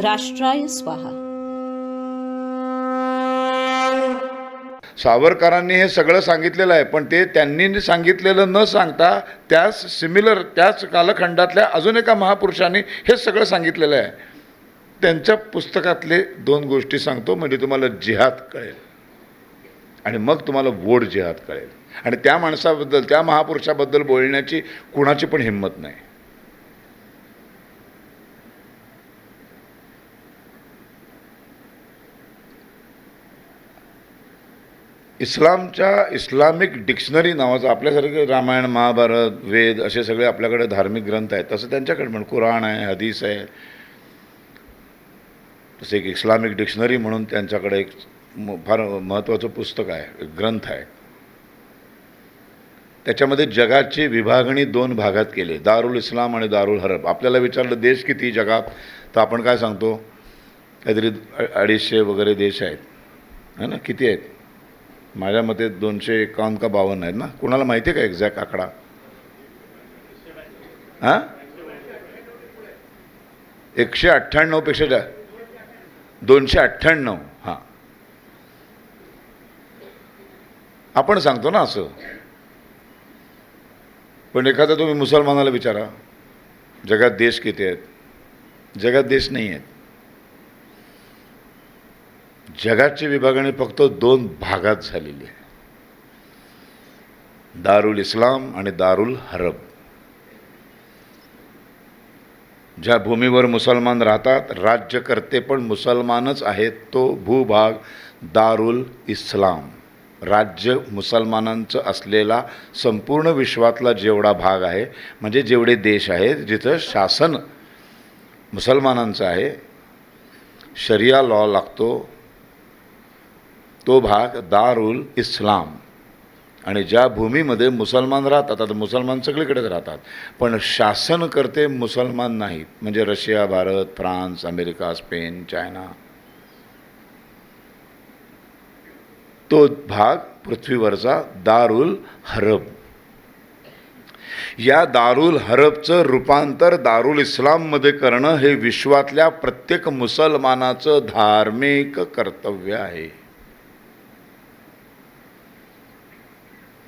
राष्ट्राय स्वाहा. सावरकरांनी हे सगळं सांगितलेलं आहे पण ते त्यांनी सांगितलेलं न सांगता त्याच सिमिलर त्याच कालखंडातल्या अजून एका महापुरुषांनी हे सगळं सांगितलेलं आहे. त्यांच्या पुस्तकातले दोन गोष्टी सांगतो म्हणजे तुम्हाला जिहाद कळेल आणि मग तुम्हाला वोड जिहाद कळेल. आणि त्या माणसाबद्दल त्या महापुरुषाबद्दल बोलण्याची कुणाची पण हिंमत नाही. इस्लामच्या इस्लामिक डिक्शनरी नावाचं आपल्यासारखं रामायण महाभारत वेद असे सगळे आपल्याकडे धार्मिक ग्रंथ आहेत. तसं त्यांच्याकडे पण कुराण आहे हदीस आहे. तसं एक इस्लामिक डिक्शनरी म्हणून त्यांच्याकडे एक म- फार महत्त्वाचं पुस्तक आहे ग्रंथ आहे. त्याच्यामध्ये जगाची विभागणी दोन भागात केली. दारुल इस्लाम आणि दारुल हरब. आपल्याला विचारलं देश किती जगात? तर आपण काय सांगतो काहीतरी अडीचशे वगैरे देश आहेत. है ना? किती आहेत? माझ्या मते दोनशे एकावन्न का बावन्न आहेत ना? कुणाला माहिती आहे का एक्झॅक्ट आकडा? हां? एकशे अठ्ठ्याण्णवपेक्षा जा दोनशे अठ्ठ्याण्णव हां. आपण सांगतो ना असं. पण एखादा तुम्ही मुसलमानाला विचारा. जगात देश किती आहेत? जगात देश नाही आहेत. जगाची विभागणी फक्त दोन भागात झालेली आहे. दारुल इस्लाम आणि दारुल हरब. ज्या भूमीवर मुसलमान राहतात राज्यकर्ते पण मुसलमानच आहेत तो भूभाग दारुल इस्लाम. राज्य मुसलमानांचं असलेला संपूर्ण विश्वातला जेवढा भाग आहे म्हणजे जेवढे देश आहेत जिथं शासन मुसलमानांचं आहे शरिया लॉ लागतो तो भाग दारुल इस्लाम. आणि ज्या भूमीमध्ये मुसलमान राहतात आता मुसलमान सगळीकडेच राहतात पण शासन करते मुसलमान नाहीत. म्हणजे Russia Bharat France America Spain China. तो भाग पृथ्वीवरचा दारुल हरब. या दारुल हरबचं रूपांतर दारुल इस्लाममध्ये करणं हे विश्वातल्या प्रत्येक मुसलमानाचं धार्मिक कर्तव्य आहे.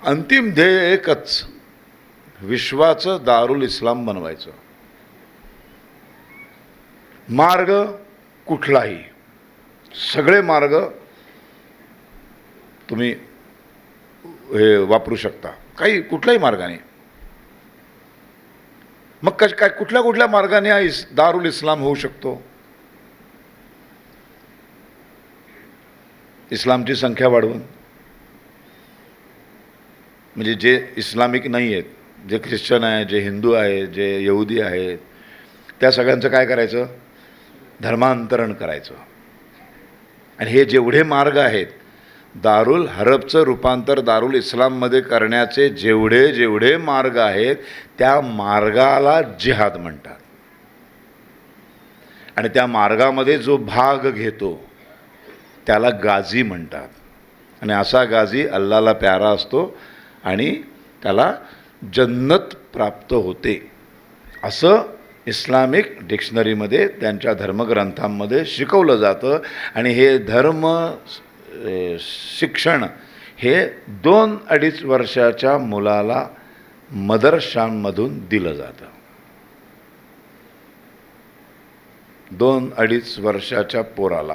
अंतिम ध्येय एकच विश्वाचं दारुल इस्लाम बनवायचं. मार्ग कुठलाही सगळे मार्ग तुम्ही हे वापरू शकता काही कुठल्याही मार्गाने. मग कश काय कुठल्या कुठल्या मार्गाने हा इस दारुल इस्लाम होऊ शकतो? इस्लामची संख्या वाढवून. म्हणजे जे इस्लामिक नाही आहेत जे ख्रिश्चन आहे जे हिंदू आहे जे यहुदी आहेत त्या सगळ्यांचं काय करायचं? धर्मांतरण करायचं. आणि हे जेवढे मार्ग आहेत दारुल हरबचं रूपांतर दारुल इस्लाममध्ये करण्याचे जेवढे जेवढे मार्ग आहेत त्या मार्गाला जिहाद म्हणतात. आणि त्या मार्गामध्ये जो भाग घेतो त्याला गाझी म्हणतात. आणि असा गाझी अल्लाला प्यारा असतो आणि त्याला जन्नत प्राप्त होते. असं इस्लामिक डिक्शनरीमध्ये त्यांच्या धर्मग्रंथांमध्ये शिकवलं जातं. आणि हे धर्म शिक्षण हे दोन अडीच वर्षाच्या मुलाला मदरशांमधून दिलं जातं. दोन अडीच वर्षाच्या पोराला.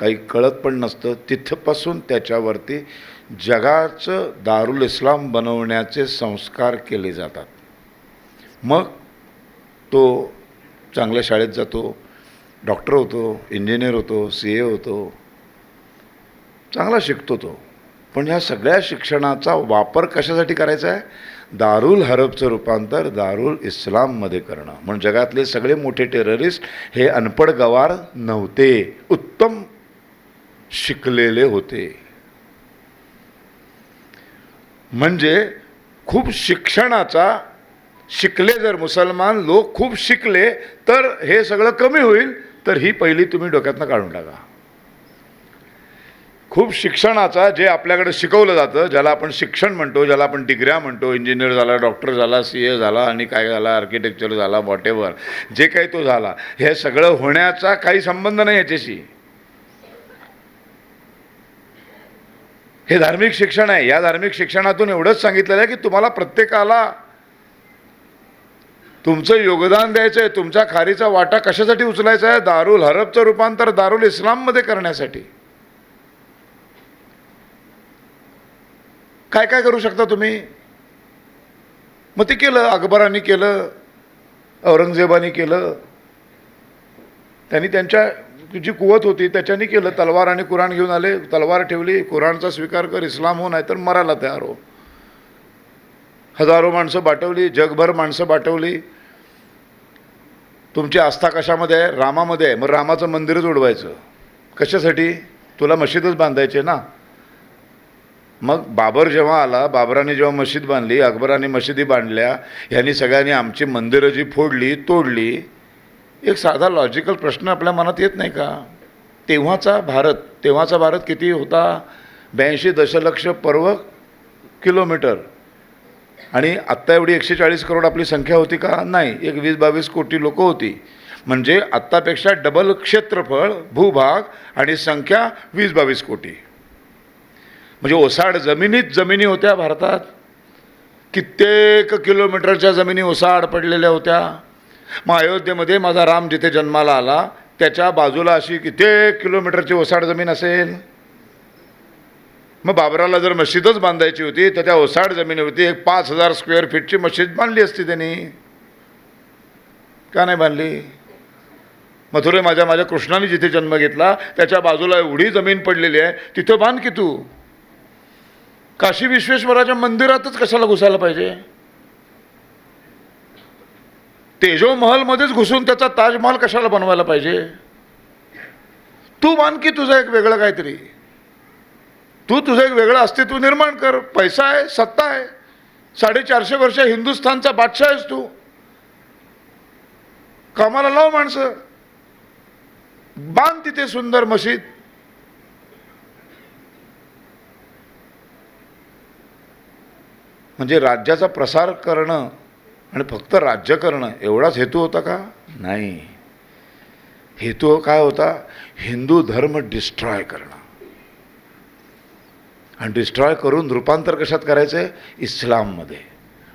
काही कळत पण नसतं. तिथपासून त्याच्यावरती जगाचं दारुल इस्लाम बनवण्याचे संस्कार केले जातात. मग तो चांगल्या शाळेत जातो डॉक्टर होतो इंजिनियर होतो सी ए होतो चांगला शिकतो तो. पण ह्या सगळ्या शिक्षणाचा वापर कशासाठी करायचा आहे? दारुल हरबचं रूपांतर दारुल इस्लाममध्ये करणं. म्हणून जगातले सगळे मोठे टेररिस्ट हे अनपड गवार नव्हते. उत्तम शिकलेले होते. म्हणजे खूप शिक्षणाचा शिकले जर मुसलमान लोक खूप शिकले तर हे सगळं कमी होईल तर ही पहिली तुम्ही डोक्यातनं काढून टाका. खूप शिक्षणाचा जे आपल्याकडे शिकवलं जातं ज्याला आपण शिक्षण म्हणतो ज्याला आपण डिग्र्या म्हणतो इंजिनियर झाला डॉक्टर झाला सी ए झाला आणि काय झाला आर्किटेक्चर झाला वॉटेवर जे काही तो झाला हे सगळं होण्याचा काही संबंध नाही याच्याशी. हे धार्मिक शिक्षण आहे. या धार्मिक शिक्षणातून एवढंच सांगितलेलं आहे की तुम्हाला प्रत्येकाला तुमचं योगदान द्यायचं आहे. तुमच्या खारीचा वाटा कशासाठी उचलायचा आहे? दारुल हरबचं रूपांतर दारुल इस्लाममध्ये करण्यासाठी. काय काय करू शकता तुम्ही? मग ते केलं अकबरांनी केलं औरंगजेबानी केलं. त्यांनी त्यांच्या जी कुवत होती त्याच्यानी केलं. तलवार आणि कुराण घेऊन आले. तलवार ठेवली. कुराणचा स्वीकार कर इस्लाम हो नाहीतर मराला तयार हो. हजारो माणसं बाटवली. जगभर माणसं बाटवली. तुमची आस्था कशामध्ये आहे? रामामध्ये आहे. मग रामाचं मंदिरच उडवायचं कशासाठी? तुला मशीदच बांधायचे ना. मग बाबर जेव्हा आला बाबराने जेव्हा मशीद बांधली अकबराने मशिदी बांधल्या ह्यांनी सगळ्यांनी आमची मंदिरं जी फोडली तोडली एक साधा लॉजिकल प्रश्न आपल्या मनात येत नाही का? तेव्हाचा भारत तेव्हाचा भारत किती होता? ब्याऐंशी दशलक्ष पर्व किलोमीटर. आणि आत्ता एवढी एकशे चाळीस करोड आपली संख्या होती का? नाही. एक वीस बावीस कोटी लोकं होती. म्हणजे आत्तापेक्षा डबल क्षेत्रफळ भूभाग आणि संख्या वीस बावीस कोटी. म्हणजे ओसाड जमिनीत जमिनी होत्या भारतात. कित्येक किलोमीटरच्या जमिनी ओसाड पडलेल्या होत्या. मग अयोध्येमध्ये माझा राम जिथे जन्माला आला त्याच्या बाजूला अशी कित्येक किलोमीटरची ओसाड जमीन असेल. मग बाबराला जर मशीदच बांधायची होती तर त्या ओसाड जमिनीवरती एक पाच हजार स्क्वेअर फीटची मशीद बांधली असती त्यांनी. का नाही बांधली? मथुरे माझ्या माझ्या कृष्णाने जिथे जन्म घेतला त्याच्या बाजूला एवढी जमीन पडलेली आहे तिथं बांध की तू? काशी विश्वेश्वराच्या मंदिरातच कशाला घुसायला पाहिजे? तेजो महलमध्येच घुसून त्याचा ताजमहल कशाला बनवायला पाहिजे? तू मान की तुझं एक वेगळं काहीतरी. तू तुझं एक वेगळं अस्तित्व निर्माण कर. पैसा आहे सत्ता आहे. साडेचारशे वर्ष हिंदुस्थानचा बादशाह आहेस तू. कामाला लाव माणसं. बांध तिथे सुंदर मशीद. म्हणजे राज्याचा प्रसार करणं आणि फक्त राज्य करणं एवढाच हेतू होता का? नाही. हेतू काय होता? हिंदू धर्म डिस्ट्रॉय करणं. आणि डिस्ट्रॉय करून रूपांतर कशात करायचं आहे इस्लाममध्ये.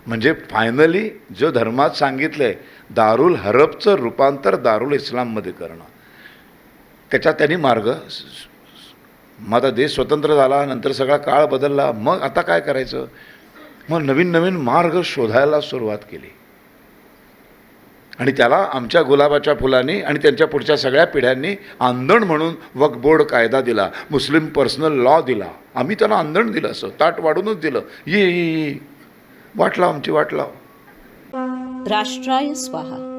म्हणजे फायनली जो धर्मात सांगितलं आहे दारुल हरबचं रूपांतर दारुल इस्लाममध्ये करणं. त्याच्यात त्यांनी मार्ग मग आता देश स्वतंत्र झाला नंतर सगळा काळ बदलला मग आता काय करायचं? मग नवीन नवीन मार्ग शोधायला सुरुवात केली. आणि त्याला आमच्या गुलाबाच्या फुलांनी आणि त्यांच्या पुढच्या सगळ्या पिढ्यांनी आंदण म्हणून वकबोर्ड बोर्ड कायदा दिला मुस्लिम पर्सनल लॉ दिला. आम्ही त्यांना आंदण दिलं असं ताट वाढूनच दिलं. ये ये ये. वाट लाव आमची वाट लाव. राष्ट्राय स्वाहा.